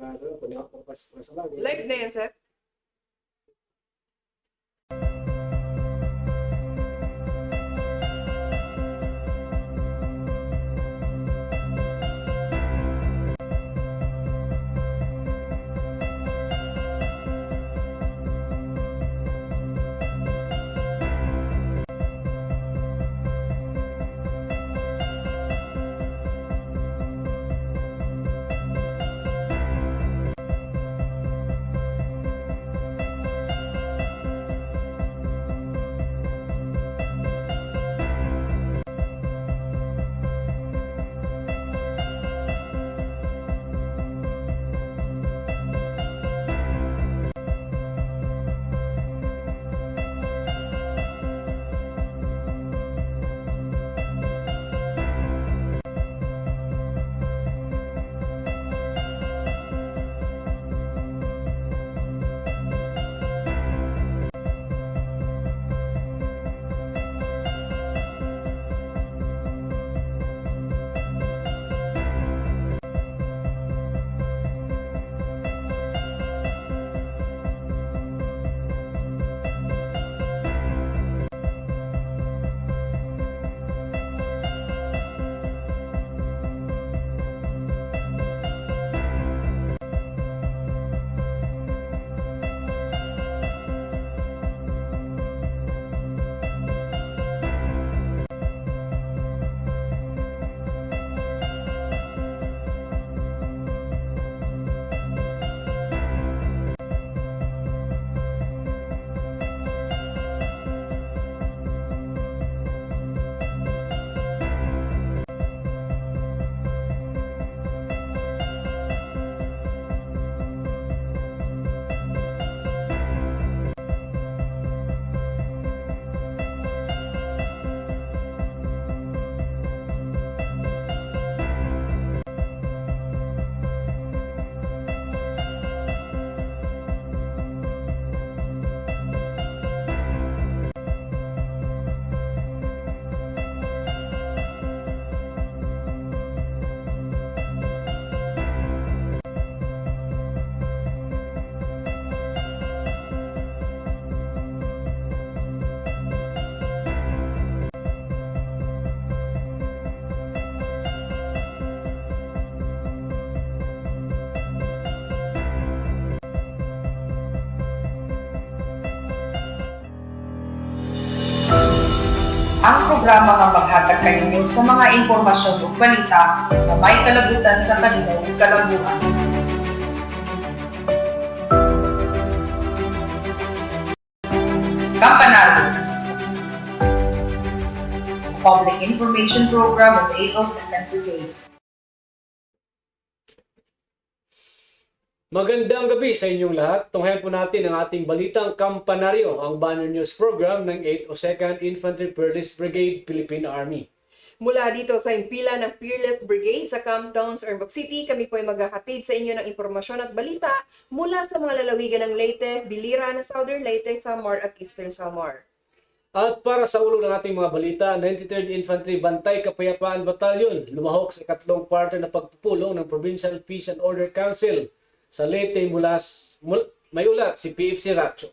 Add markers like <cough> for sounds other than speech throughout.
Live na yan, sir. Programa ang maghatag kaninyo sa mga impormasyon o balita na may kalabutan sa kanilang kalambuan. Kampanado Public Information Program of and Brigade. Magandang gabi sa inyong lahat. Tunghayan po natin ang ating balitang kampanaryo, ang Banner News Program ng 802nd Infantry Police Brigade, Philippine Army. Mula dito sa impila ng Fearless Brigade sa Camp Towns, Ormoc City, kami po ay maghahatid sa inyo ng impormasyon at balita mula sa mga lalawigan ng Leyte, Bilira ng Southern Leyte, Samar at Eastern Samar. At para sa ulo ng ating mga balita, 93rd Infantry Bantay Kapayapaan Battalion lumahok sa ikatlong quarter na pagpupulong ng Provincial Peace and Order Council sa Leyte mula mul- may ulat si PFC Racho.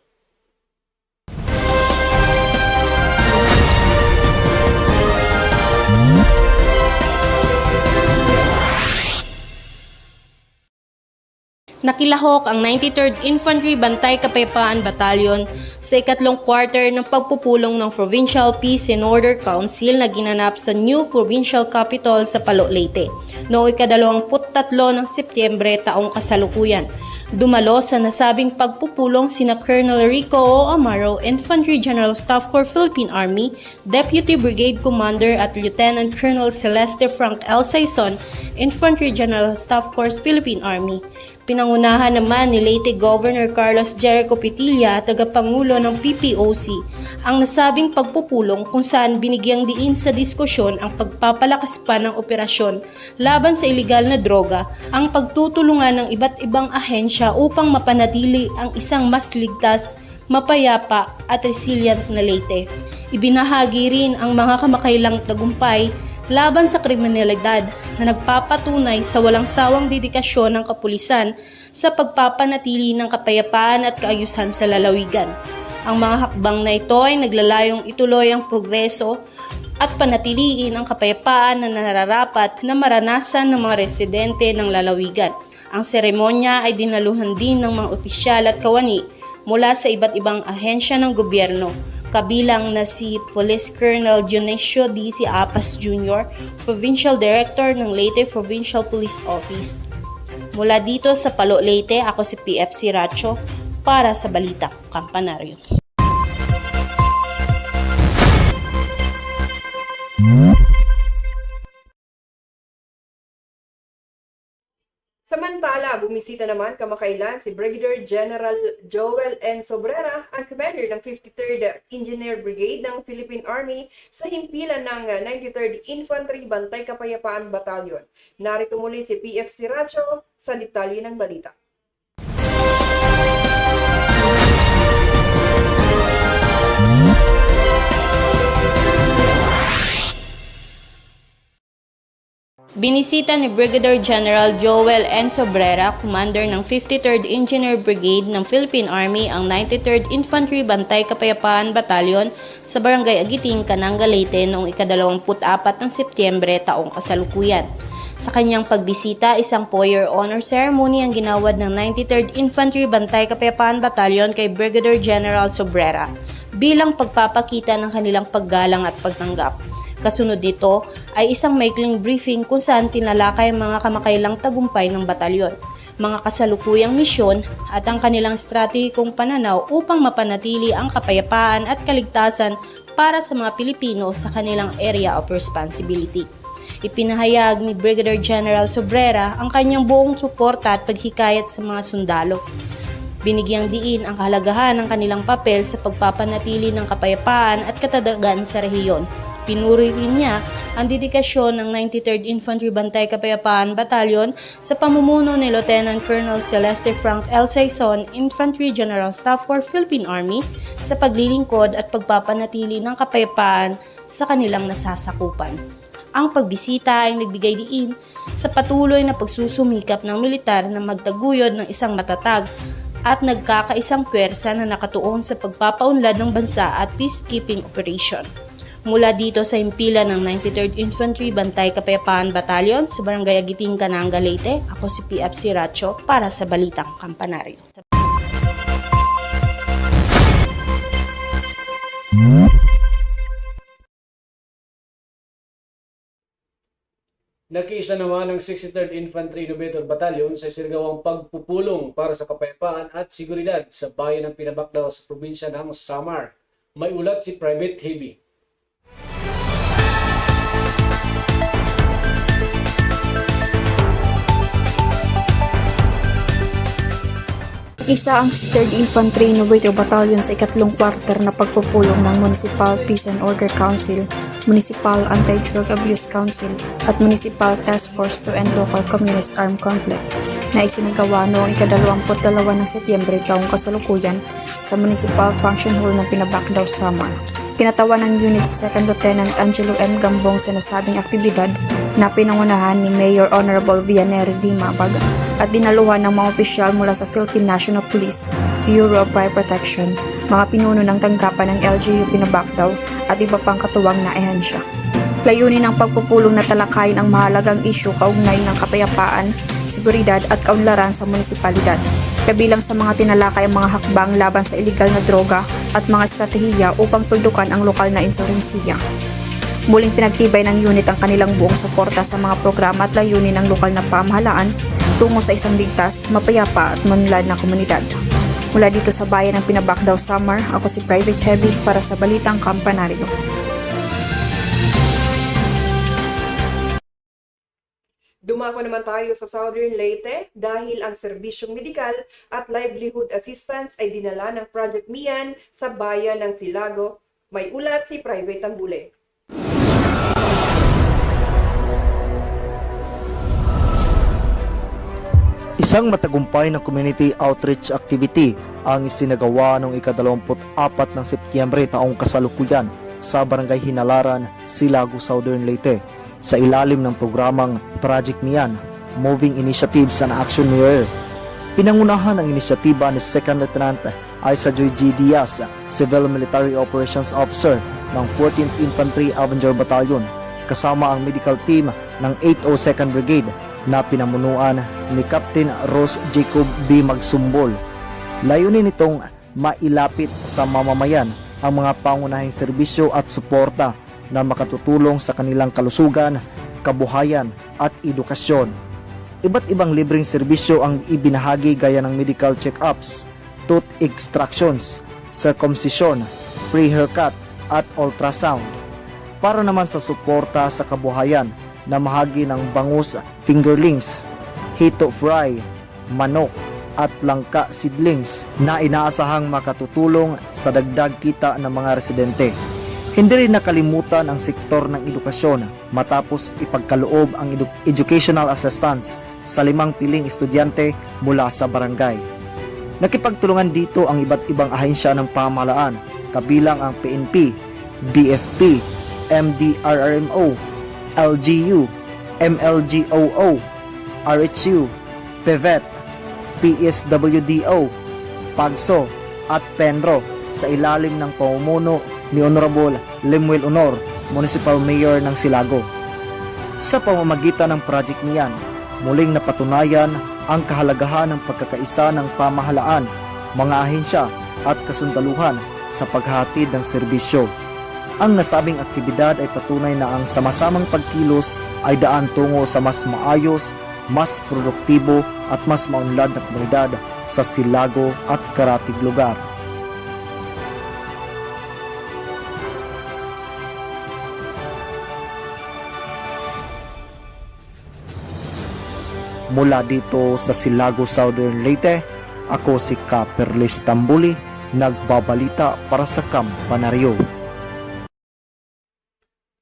Nakilahok ang 93rd Infantry Bantay Kapayapaan Battalion sa ikatlong quarter ng pagpupulong ng Provincial Peace and Order Council na ginanap sa New Provincial Capital sa Palo, Leyte noong ikadalawamput-tatlo ng Setyembre taong kasalukuyan. Dumalo sa nasabing pagpupulong sina Colonel Rico O. Amaro, Infantry General Staff Corps Philippine Army, Deputy Brigade Commander at Lieutenant Colonel Celeste Frank L. Saison, Infantry General Staff Corps Philippine Army. Pinangunahan naman ni Leyte Governor Carlos Jericho Pitilla, tagapangulo ng PPOC, ang nasabing pagpupulong kung saan binigyang diin sa diskusyon ang pagpapalakas pa ng operasyon laban sa ilegal na droga, ang pagtutulungan ng iba't ibang ahensya upang mapanatili ang isang mas ligtas, mapayapa at resilient na Leyte. Ibinahagi rin ang mga kamakailang tagumpay laban sa kriminalidad na nagpapatunay sa walang sawang dedikasyon ng kapulisan sa pagpapanatili ng kapayapaan at kaayusan sa lalawigan. Ang mga hakbang na ito ay naglalayong ituloy ang progreso at panatiliin ang kapayapaan na nararapat na maranasan ng mga residente ng lalawigan. Ang seremonya ay dinaluhan din ng mga opisyal at kawani mula sa iba't ibang ahensya ng gobyerno, kabilang na si Police Colonel Dionisio D. C. Apas Jr., Provincial Director ng Leyte Provincial Police Office. Mula dito sa Palo Leyte, ako si PF Siracho para sa Balita Kampanaryo. Samantala, bumisita naman kamakailan si Brigadier General Joel N. Sobrera, ang commander ng 53rd Engineer Brigade ng Philippine Army sa himpilan ng 93rd Infantry Bantay Kapayapaan Battalion. Narito muli si PF Siracho sa detalye ng balita. Binisita ni Brigadier General Joel N. Sobrera, commander ng 53rd Engineer Brigade ng Philippine Army ang 93rd Infantry Bantay Kapayapaan Battalion sa Barangay Agiting, Cananga, Leyte noong ika-24 ng Setyembre taong kasalukuyan. Sa kanyang pagbisita, isang four-year honor ceremony ang ginawad ng 93rd Infantry Bantay Kapayapaan Battalion kay Brigadier General Sobrera bilang pagpapakita ng kanilang paggalang at pagtanggap. Kasunod nito ay isang maikling briefing kung saan tinalakay ang mga kamakailang tagumpay ng batalyon, mga kasalukuyang misyon at ang kanilang estratehikong pananaw upang mapanatili ang kapayapaan at kaligtasan para sa mga Pilipino sa kanilang area of responsibility. Ipinahayag ni Brigadier General Sobrera ang kanyang buong suporta at paghikayat sa mga sundalo. Binigyang diin ang kahalagahan ng kanilang papel sa pagpapanatili ng kapayapaan at katadagan sa rehiyon. Pinuri rin niya ang dedikasyon ng 93rd Infantry Bantay Kapayapaan Battalion sa pamumuno ni Lieutenant Colonel Celeste Frank L. Saison, Infantry General Staff Corps Philippine Army sa paglilingkod at pagpapanatili ng kapayapaan sa kanilang nasasakupan. Ang pagbisita ay nagbigay diin sa patuloy na pagsusumikap ng militar na magtaguyod ng isang matatag at nagkakaisang pwersa na nakatuon sa pagpapaunlad ng bansa at peacekeeping operation. Mula dito sa impila ng 93rd Infantry Bantay Kapayapaan Battalion sa Barangay Agiting, Cananga, Leyte, ako si PF Siracho para sa Balitang Kampanaryo. Nakiisa naman ang 63rd Infantry Innovator Battalion sa sirgawang pagpupulong para sa kapayapaan at seguridad sa bayan ng Pinabakdaw sa probinsya ng Samar. May ulat si Private Heavy. Isa ang 3rd Infantry Innovator Battalion sa ikatlong kwarter na pagpupulong ng Municipal Peace and Order Council, Municipal Anti-Drug Abuse Council at Municipal Task Force to End Local Communist Armed Conflict na isinagawa noong ikadalawamput-dalawa ng Setyembre taong kasalukuyan sa Municipal Function Hall ng Pinabakdaw, Samar. Pinatawan ng Unit 2nd Lieutenant Angelo M. Gambong sa nasabing aktibidad na pinangunahan ni Mayor Honorable Vianeri D. Mabag at dinaluhan ng mga opisyal mula sa Philippine National Police, Bureau of Fire Protection, mga pinuno ng tanggapan ng LGU Pinabakdaw at iba pang katuwang na ehensya. Layunin ng pagpupulong na talakayin ang mahalagang isyu kaugnay ng kapayapaan, seguridad at kaunlaran sa munisipalidad. Kabilang sa mga tinalakay ang mga hakbang laban sa iligal na droga at mga estratehiya upang tuldukan ang lokal na insurensiya. Muling pinagtibay ng unit ang kanilang buong suporta sa mga programa at layunin ng lokal na pamahalaan tungo sa isang ligtas, mapayapa at manulad na komunidad. Mula dito sa bayan ng Pinabakdaw Samar, ako si Private Heavy para sa Balitang Kampanaryo. Dumako naman tayo sa Southern Leyte dahil ang serbisyong medikal at livelihood assistance ay dinala ng Project Mian sa bayan ng Silago. May ulat si Private Tambule. Isang matagumpay ng community outreach activity ang isinagawa noong ika-24 ng Setyembre taong kasalukuyan sa Barangay Hinalaran, Silago, Southern Leyte. Sa ilalim ng programang Project Mian, Moving Initiatives and Action Mirror. Pinangunahan ang inisyatiba ni Second Lieutenant Isa Joy G. Diaz, Civil Military Operations Officer ng 14th Infantry Avenger Battalion, kasama ang medical team ng 802nd Brigade na pinamunuan ni Captain Rose Jacob B. Magsumbol. Layunin nitong mailapit sa mamamayan ang mga pangunahing serbisyo at suporta na makatutulong sa kanilang kalusugan, kabuhayan at edukasyon. Iba't ibang libreng serbisyo ang ibinahagi gaya ng medical check-ups, tooth extractions, circumcision, free haircut at ultrasound. Para naman sa suporta sa kabuhayan na mahagi ng bangus fingerlings, hito fry, manok at langka seedlings na inaasahang makatutulong sa dagdag kita ng mga residente. Hindi rin nakalimutan ang sektor ng edukasyon matapos ipagkaloob ang edu- educational assistance sa limang piling estudyante mula sa barangay. Nakipagtulungan dito ang iba't ibang ahensya ng pamahalaan kabilang ang PNP, BFP, MDRRMO, LGU, MLGOO, RHU, PEVET, PSWDO, PAGSO at PENRO sa ilalim ng pamumuno ni Honorable Lemuel Honor, Municipal Mayor ng Silago. Sa pamamagitan ng project niyan, muling napatunayan ang kahalagahan ng pagkakaisa ng pamahalaan, mga ahensya at kasundaluhan sa paghatid ng serbisyo. Ang nasabing aktibidad ay patunay na ang samasamang pagkilos ay daan tungo sa mas maayos, mas produktibo at mas maunlad na komunidad sa Silago at karatig lugar. Mula dito sa Silago Southern Leyte, ako si Kaperlis Tambuli, nagbabalita para sa Kampanaryo.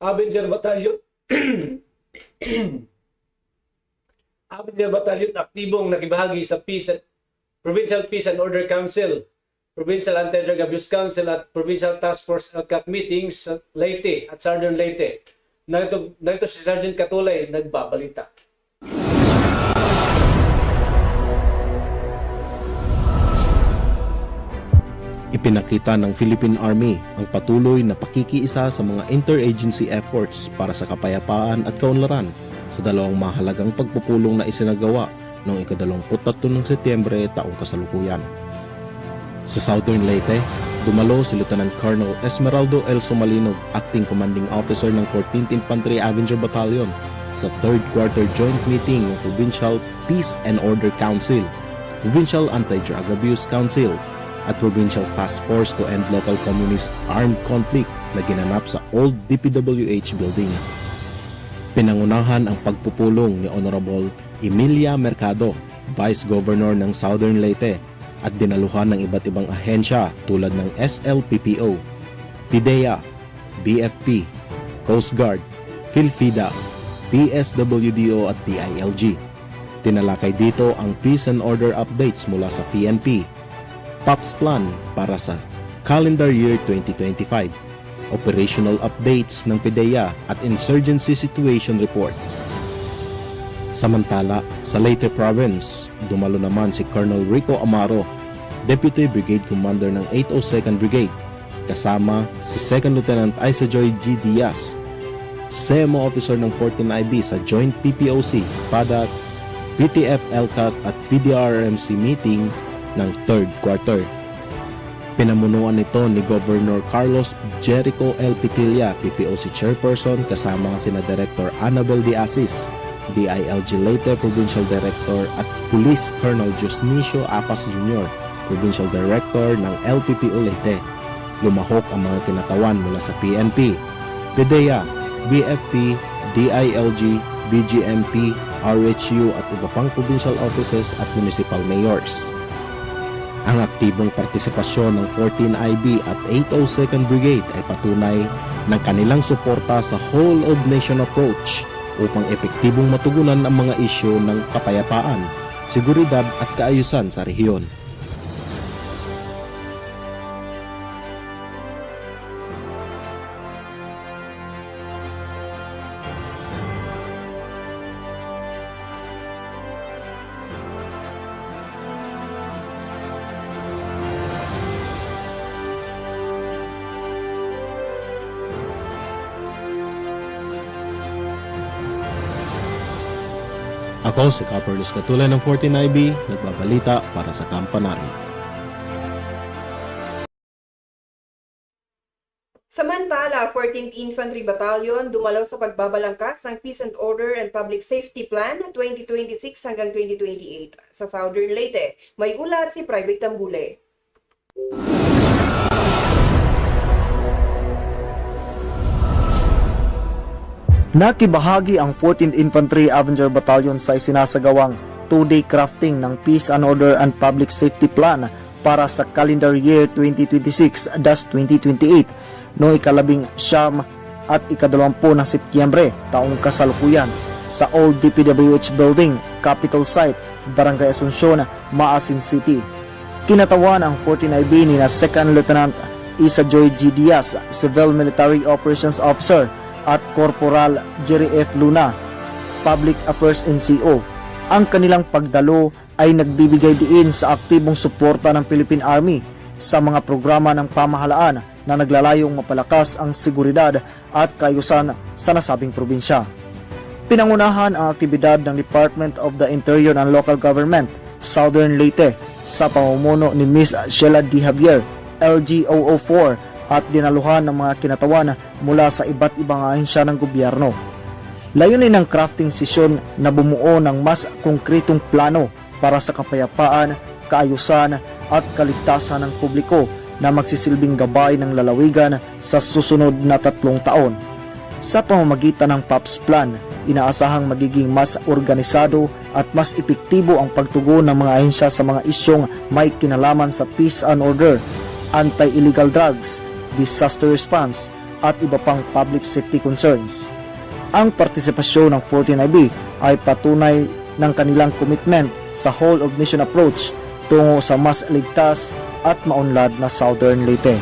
Avenger Battalion Avenger <clears throat> Battalion aktibong nakibahagi sa Peace and, Provincial Peace and Order Council, Provincial Anti-Drug Abuse Council at Provincial Task Force LCAT meetings sa Leyte at Southern Leyte. Narito, narito si Sergeant Katulay nagbabalita. Ipinakita ng Philippine Army ang patuloy na pakikiisa sa mga interagency efforts para sa kapayapaan at kaunlaran sa dalawang mahalagang pagpupulong na isinagawa noong ikadalawamput ng Setyembre taong kasalukuyan. Sa Southern Leyte, dumalo si Lieutenant Colonel Esmeraldo L. Somalinog, Acting Commanding Officer ng 14th Infantry Avenger Battalion sa 3rd Quarter Joint Meeting ng Provincial Peace and Order Council, Provincial Anti-Drug Abuse Council, at Provincial Task Force to End Local Communist Armed Conflict na ginanap sa Old DPWH Building. Pinangunahan ang pagpupulong ni Honorable Emilia Mercado, Vice Governor ng Southern Leyte, at dinaluhan ng iba't ibang ahensya tulad ng SLPPO, PIDEA, BFP, Coast Guard, PhilFida, PSWDO at DILG. Tinalakay dito ang peace and order updates mula sa PNP, POPS Plan para sa calendar year 2025, operational updates ng PIDEA at insurgency situation report. Samantala, sa Leyte Province, dumalo naman si Colonel Rico Amaro, Deputy Brigade Commander ng 802nd Brigade, kasama si 2nd Lieutenant Isa Joy G. Diaz, SEMO Officer ng 14IB sa Joint PPOC, PADAT, PTF LCAT at PDRMC meeting ng 3rd quarter. Pinamunuan nito ni Governor Carlos Jericho L. Pitilla, PPOC Chairperson, kasama sina Director Annabel D. Asis, DILG Leyte Provincial Director at Police Colonel Josnicio Apas Jr., Provincial Director ng LPPO Leyte. Lumahok ang mga kinatawan mula sa PNP, PDEA, BFP, DILG, BGMP, RHU at iba pang provincial offices at municipal mayors. Aktibong partisipasyon ng 14IB at 802nd Brigade ay patunay ng kanilang suporta sa whole of nation approach upang epektibong matugunan ang mga isyu ng kapayapaan, seguridad at kaayusan sa rehiyon. Ako si Copperless Katulan ng 49B, nagbabalita para sa Kampanari. Samantala, 14th Infantry Battalion dumalaw sa pagbabalangkas ng Peace and Order and Public Safety Plan 2026 hanggang 2028 sa Southern Leyte. May ulat si Private Tambule. Nakibahagi ang 14th Infantry Avenger Battalion sa isinasagawang two-day crafting ng Peace and Order and Public Safety Plan para sa calendar year 2026-2028 noong ikalabing siyam at ikadalawampu ng Setyembre taong kasalukuyan sa Old DPWH Building, Capital Site, Barangay Asuncion, Maasin City. Kinatawan ang 49B ni na Second Lieutenant Isa Joy G. Diaz, Civil Military Operations Officer, at Corporal Jerry F. Luna, Public Affairs NCO. Ang kanilang pagdalo ay nagbibigay diin sa aktibong suporta ng Philippine Army sa mga programa ng pamahalaan na naglalayong mapalakas ang seguridad at kaayusan sa nasabing probinsya. Pinangunahan ang aktibidad ng Department of the Interior and Local Government, Southern Leyte, sa pamumuno ni Ms. Sheila D. Javier, LGOO4, at dinaluhan ng mga kinatawan mula sa iba't ibang ahensya ng gobyerno. Layunin ng crafting session na bumuo ng mas konkretong plano para sa kapayapaan, kaayusan at kaligtasan ng publiko na magsisilbing gabay ng lalawigan sa susunod na tatlong taon. Sa pamamagitan ng PAPS Plan, inaasahang magiging mas organisado at mas epektibo ang pagtugon ng mga ahensya sa mga isyong may kinalaman sa peace and order, anti-illegal drugs, disaster response, at iba pang public safety concerns. Ang partisipasyon ng 49B ay patunay ng kanilang commitment sa whole of nation approach tungo sa mas ligtas at maunlad na Southern Leyte.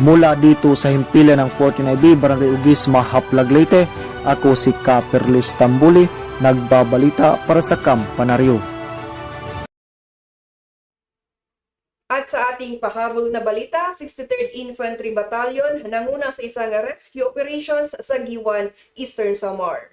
Mula dito sa himpilan ng 49B Barangay Ugis, Mahaplag, Leyte, ako si Kaperlis Tambuli, nagbabalita para sa Kampanaryo. Sa ating pahabol na balita, 63rd Infantry Battalion nanguna sa isang rescue operations sa Giwan, Eastern Samar.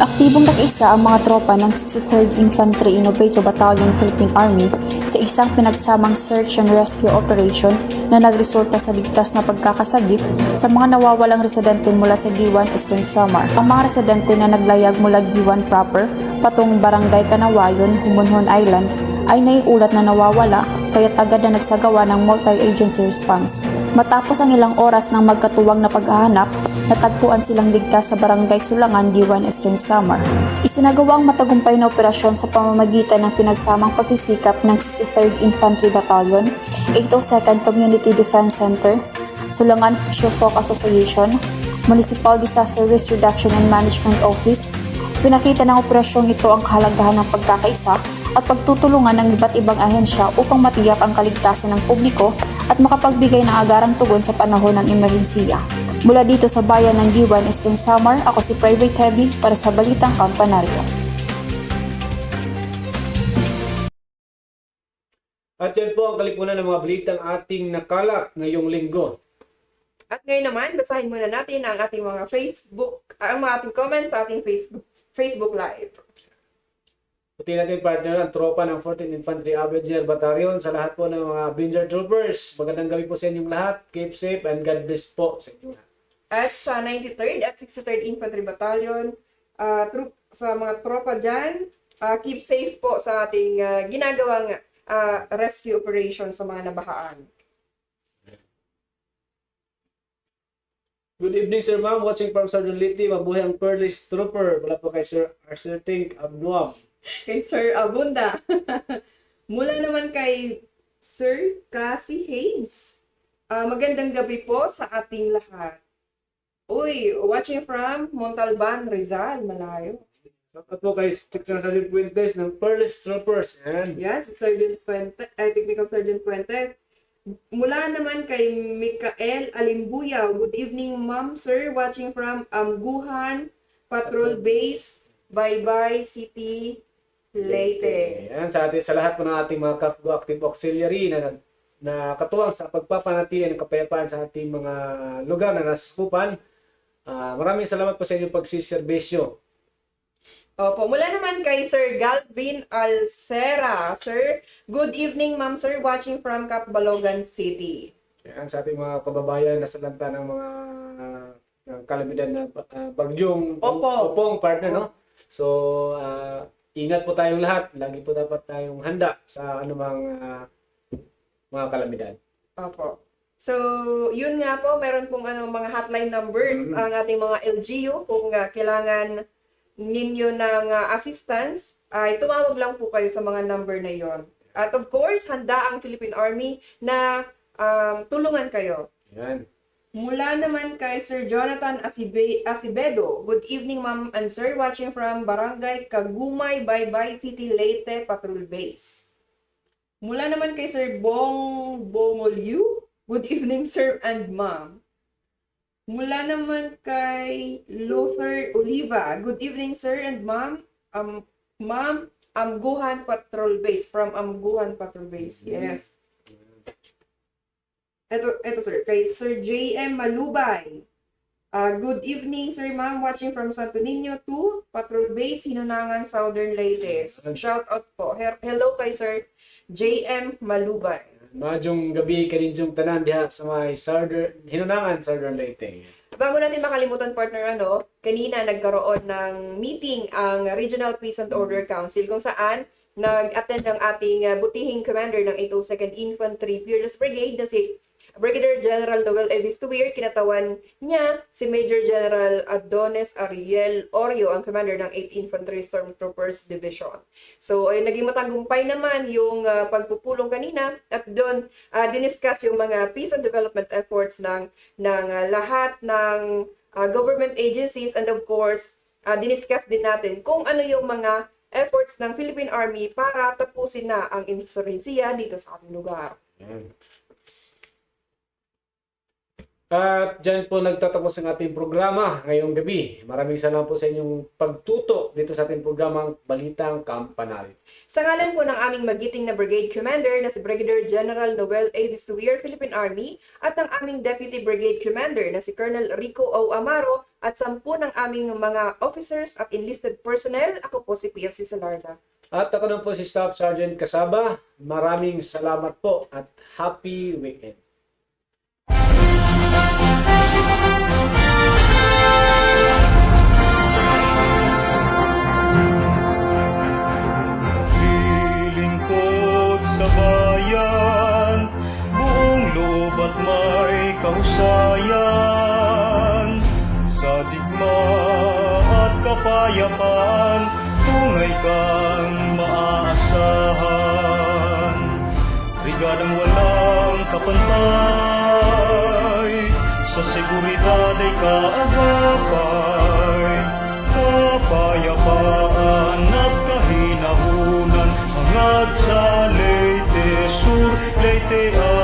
Aktibong nag-isa ang mga tropa ng 63rd Infantry Innovator Battalion Philippine Army sa isang pinagsamang search and rescue operation na nagresulta sa ligtas na pagkakasagip sa mga nawawalang residente mula sa Giwan, Eastern Samar. Ang mga residente na naglayag mula Giwan proper patungong Barangay Kanawayon, Humonhon Island ay naiulat na nawawala kaya't agad na nagsagawa ng multi-agency response. Matapos ang ilang oras ng magkatuwang na paghahanap, natagpuan silang ligtas sa Barangay Sulangan, Diwan, Eastern Samar. Isinagawa ang matagumpay na operasyon sa pamamagitan ng pinagsamang pagsisikap ng 63rd Infantry Battalion, 802nd Community Defense Center, Sulangan Fisher Folk Association, Municipal Disaster Risk Reduction and Management Office, Pinakita ng operasyong ito ang kahalagahan ng pagkakaisa at pagtutulungan ng iba't ibang ahensya upang matiyak ang kaligtasan ng publiko at makapagbigay ng agarang tugon sa panahon ng emerhensiya. Mula dito sa bayan ng Giwan, Eastern Samar, ako si Private Heavy para sa Balitang Kampanaryo. At yan po ang kalipunan ng mga balitang ating nakalap ngayong linggo. At ngayon naman, basahin muna natin ang ating mga Facebook, ang mga ating comments sa ating Facebook, Facebook Live. Pati natin partner ang tropa ng 14th Infantry Avenger Battalion sa lahat po ng mga Binger Troopers. Magandang gabi po sa inyong lahat. Keep safe and God bless po sa inyo lahat. At sa 93rd at 63rd Infantry Battalion, ah, troop, sa mga tropa dyan, ah, keep safe po sa ating ah, ginagawang ah, rescue operation sa mga nabahaan. Good evening, Sir Ma'am. Watching from Sergeant Liti. Mabuhay ang Pearlist Trooper. Wala po kay Sir Arthur Tink Abnuam. Kay Sir Abunda. <laughs> Mula naman kay Sir Cassie Haynes. Ah, magandang gabi po sa ating lahat. Uy, watching from Montalban, Rizal, malayo. At po kay Section Sergeant Fuentes ng Pearlist Troopers. Yan. Yes, Sergeant Fuentes, eh, Technical Sergeant Fuentes. Mula naman kay Mikael Alimbuyaw. Good evening, ma'am, sir. Watching from Amguhan Patrol Base, Baybay City, Leyte. Yan, sa, atin, sa lahat po ng ating mga Kapgo Active Auxiliary na na katuwang sa pagpapanatili ng kapayapaan sa ating mga lugar na nasusupan. Ah, maraming salamat po sa inyong pagsiservisyo. Opo, mula naman kay Sir Galvin Alcera. Sir, good evening ma'am sir, watching from Capbalogan City. Yan, sa ating mga kababayan na salanta ng mga ng kalamidad na ah, bagyong Opo. opong partner, no? So, ah, ingat po tayong lahat. Lagi po dapat tayong handa sa anumang ah, mga kalamidad. Opo. So, yun nga po, meron pong ano, mga hotline numbers Mhm. ang ating mga LGU kung ah, kailangan ninyo ng ah, assistance, ay tumawag lang po kayo sa mga number na yon. At of course, handa ang Philippine Army na um, tulungan kayo. Yan. Mula naman kay Sir Jonathan Asibe- Asibedo. Good evening, ma'am and sir. Watching from Barangay Kagumay, Baybay City, Leyte, Patrol Base. Mula naman kay Sir Bong Bongolyu. Good evening, sir and ma'am. Mula naman kay Luther Oliva. Good evening, sir and ma'am. Um, ma'am, Amguhan Patrol Base. From Amguhan Patrol Base. Yes. Ito, ito sir, kay Sir J.M. Malubay. Ah, good evening, Sir Ma'am, watching from Santo Niño to Patrol Base, Hinunangan, Southern Leyte. Shout out po. Hello kay Sir J.M. Malubay. Madyong gabi kaninyong tanan diha sa may Southern, Hinunangan, Southern Leyte. Bago natin makalimutan, partner, ano, kanina nagkaroon ng meeting ang Regional Peace and Order Council kung saan nag-attend ang ating butihing commander ng 802nd Infantry Fearless Brigade na si Brigadier General Noel Evis Tuwir, kinatawan niya si Major General Adonis Ariel Orio, ang commander ng 8th Infantry Stormtroopers Division. So, ay naging matagumpay naman yung ah, pagpupulong kanina at doon uh, diniscuss yung mga peace and development efforts ng ng ah, lahat ng ah, government agencies and of course, uh, diniscuss din natin kung ano yung mga efforts ng Philippine Army para tapusin na ang insurrensiya dito sa ating lugar. Yan. At dyan po nagtatapos ang ating programa ngayong gabi. Maraming salamat po sa inyong pagtuto dito sa ating programang Balitang Kampanal. Sa ngalan po ng aming magiting na brigade commander na si Brigadier General Noel A. Bistuir, Philippine Army, at ng aming deputy brigade commander na si Colonel Rico O. Amaro, at sampu ng aming mga officers at enlisted personnel, ako po si PFC Salarda. At ako na po si Staff Sergeant Kasaba. Maraming salamat po at happy weekend. Walang kapantay, sa seguridad ay kaagapay. Kapayapaan at kahinahunan, hangad sa Leyte Sur, Leyte at